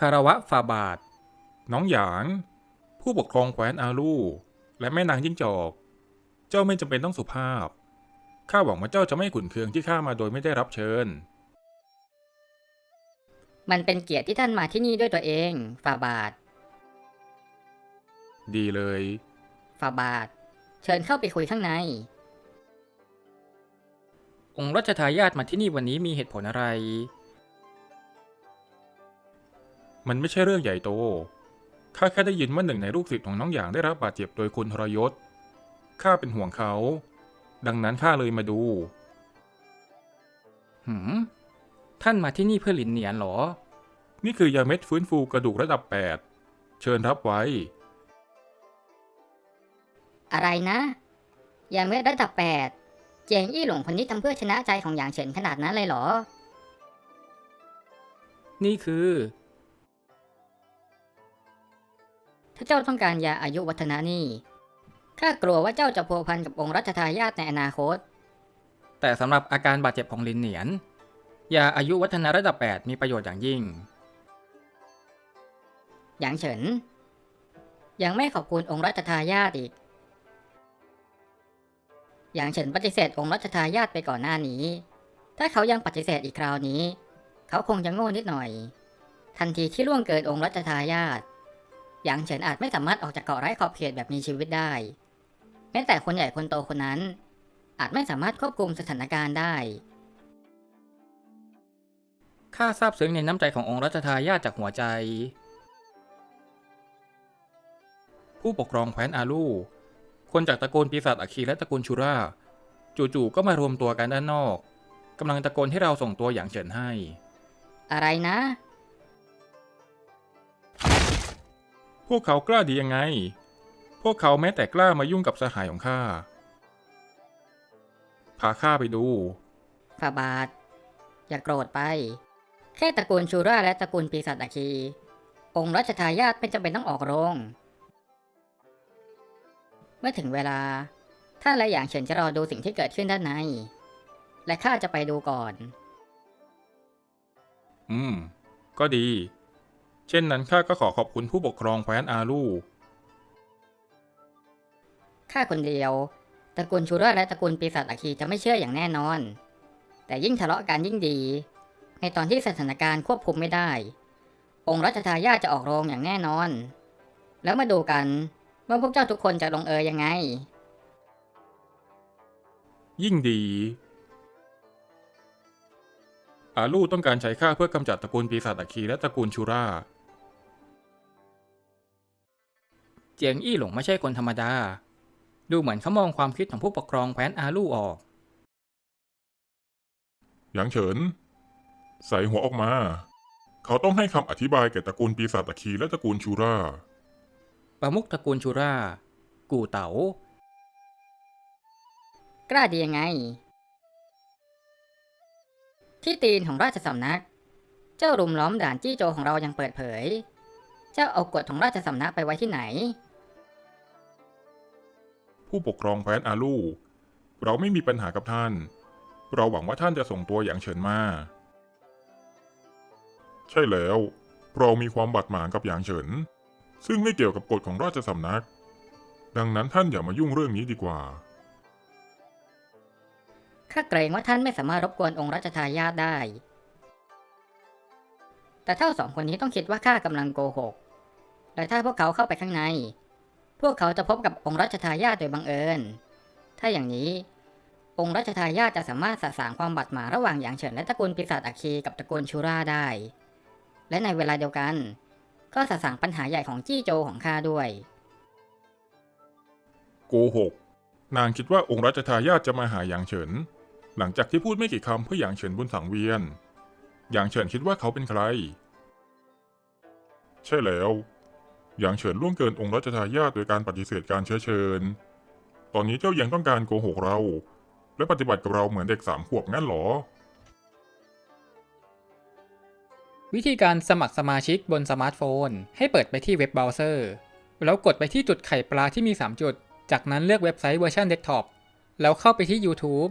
คารวะฟาบาท น้องหยาง ผู้ปกครองแคว้นอาลูและแม่นางจิ้งจอก เจ้าไม่จำเป็นต้องสุภาพ ข้าหวังว่าเจ้าจะไม่ขุนเคืองที่ข้ามาโดยไม่ได้รับเชิญ มันเป็นเกียรติที่ท่านมาที่นี่ด้วยตัวเองฝ่าบาท ดีเลยฝ่าบาท เชิญเข้าไปคุยข้างใน องค์รัชทายาทมาที่นี่วันนี้มีเหตุผลอะไร มันไม่ใช่เรื่องใหญ่โต ข้าแค่ได้ยินว่าหนึ่งในลูกศิษย์ของน้องหยางได้รับบาดเจ็บโดยคุณทรยศ ข้าเป็นห่วงเขา ดังนั้นข้าเลยมาดู หืม ท่านมาที่นี่เพื่อหลินเหนียนเหรอ นี่คือยาเม็ดฟื้นฟูกระดูกระดับ 8 เชิญรับไว้ อะไรนะ ยาเม็ดระดับแปดเจียงอี้หลงคนนี้ทำเพื่อชนะใจของหยางเฉินขนาดนั้นเลยเหรอ นี่คือ เจ้าต้องการยาอายุวัฒนะนี่ ข้ากลัวว่าเจ้าจะพัวพันกับองค์รัชทายาทในอนาคต แต่สำหรับอาการบาดเจ็บของหลินเหนียน ยาอายุวัฒนะระดับ 8 มีประโยชน์อย่างยิ่งหยางเฉิน ยังไม่ขอบคุณองค์รัชทายาทอีกหยางเฉินปฏิเสธองค์รัชทายาทไปก่อนหน้านี้ ถ้าเขายังปฏิเสธอีกคราวนี้ เขาคงจะโง่นิดหน่อย ทันทีที่ล่วงเกินองค์รัชทายาท หยางเฉินอาจไม่สามารถออกจากเกาะไร้ขอบเขตแบบมีชีวิตได้ แม้แต่คนใหญ่คนโตคนนั้น อาจไม่สามารถควบคุมสถานการณ์ได้ ข้าซาบซึ้งในน้ำใจขององค์รัชทายาทจากหัวใจ ผู้ปกครองแคว้นอาลูคนจากตระกูลปีศาจอัคคีและตระกูลชูราจู่ๆก็มารวมตัวกันด้านนอกกำลังตะโกนให้เราส่งตัวอย่างเฉินให้ อะไรนะ พวกเขากล้าดียังไง พวกเขาแม้แต่กล้ามายุ่งกับสหายของข้า พาข้าไปดูฟาบาท อย่าโกรธไป แค่ตระกูลชูราและตระกูลปีศาจอาคี องค์รัชทายาทไม่จำเป็นต้องออกโรง เมื่อถึงเวลา ท่านและอย่างเฉินจะรอดูสิ่งที่เกิดขึ้นด้านใน และข้าจะไปดูก่อน อืม ก็ดี เช่นนั้นข้าก็ขอขอบคุณผู้ปกครองแคว้นอาลูข้าคนเดียวตระกูลชูราและตระกูลปีศาจอาคีจะไม่เชื่ออย่างแน่นอน แต่ยิ่งทะเลาะกันยิ่งดี ในตอนที่สถานการณ์ควบคุมไม่ได้ องค์รัชทายาทจะออกโรงอย่างแน่นอน แล้วมาดูกันว่าพวกเจ้าทุกคนจะลงเอยยังไง ยิ่งดี อาลูต้องการใช้ข้าเพื่อกำจัดตระกูลปีศาจอัคคีและตระกูลชูรา เจียงอี้หลงไม่ใช่คนธรรมดา ดูเหมือนเขามองความคิดของผู้ปกครองแคว้นอาลู่ออก หยางเฉิน ใส่หัวออกมา เขาต้องให้คำอธิบายแก่ตระกูลปีศาจตะคีและตระกูลชูรา ประมุขตระกูลชูรา กู่เต๋ากล้าดียังไง ที่ตีนของราชสำนัก เจ้ารุมล้อมด่านจี้โจของเรายังเปิดเผย เจ้าเอากฎของราชสำนักไปไว้ที่ไหน ผู้ปกครองแคว้นอาลูเราไม่มีปัญหากับท่าน เราหวังว่าท่านจะส่งตัวอย่างเฉินมา ใช่แล้ว เรามีความบาดหมางกับอย่างเฉิน ซึ่งไม่เกี่ยวกับกฎของราชสำนัก ดังนั้นท่านอย่ามายุ่งเรื่องนี้ดีกว่า ข้าเกรงว่าท่านไม่สามารถรบกวนองค์รัชทายาทได้ แต่เท่าสองคนนี้ต้องคิดว่าข้ากำลังโกหก และถ้าพวกเขาเข้าไปข้างใน พวกเขาจะพบกับองค์รัชทายาทโดยบังเอิญ ถ้าอย่างนี้ องค์รัชทายาทจะสามารถสะสางความบาดหมางระหว่างหยางเฉินและตระกูลปีศาจอัคคีกับตระกูลชูราได้ และในเวลาเดียวกัน ก็สะสางปัญหาใหญ่ของจี้โจของข้าด้วย โกหก นางคิดว่าองค์รัชทายาทจะมาหาหยางเฉิน หลังจากที่พูดไม่กี่คำเพื่อหยางเฉินบนสังเวียนหยางเฉินคิดว่าเขาเป็นใคร ใช่แล้ว หยางเฉินล่วงเกินองค์รัชทายาทโดยการปฏิเสธการเชื้อเชิญ ตอนนี้เจ้ายังต้องการโกหกเรา และปฏิบัติกับเราเหมือนเด็กสามขวบงั้นหรอ วิธีการสมัครสมาชิกบนสมาร์ทโฟน ให้เปิดไปที่เว็บเบราว์เซอร์ แล้วกดไปที่จุดไข่ปลาที่มี 3 จุด จากนั้นเลือกเว็บไซต์เวอร์ชันเดสก์ท็อป แล้วเข้าไปที่ YouTube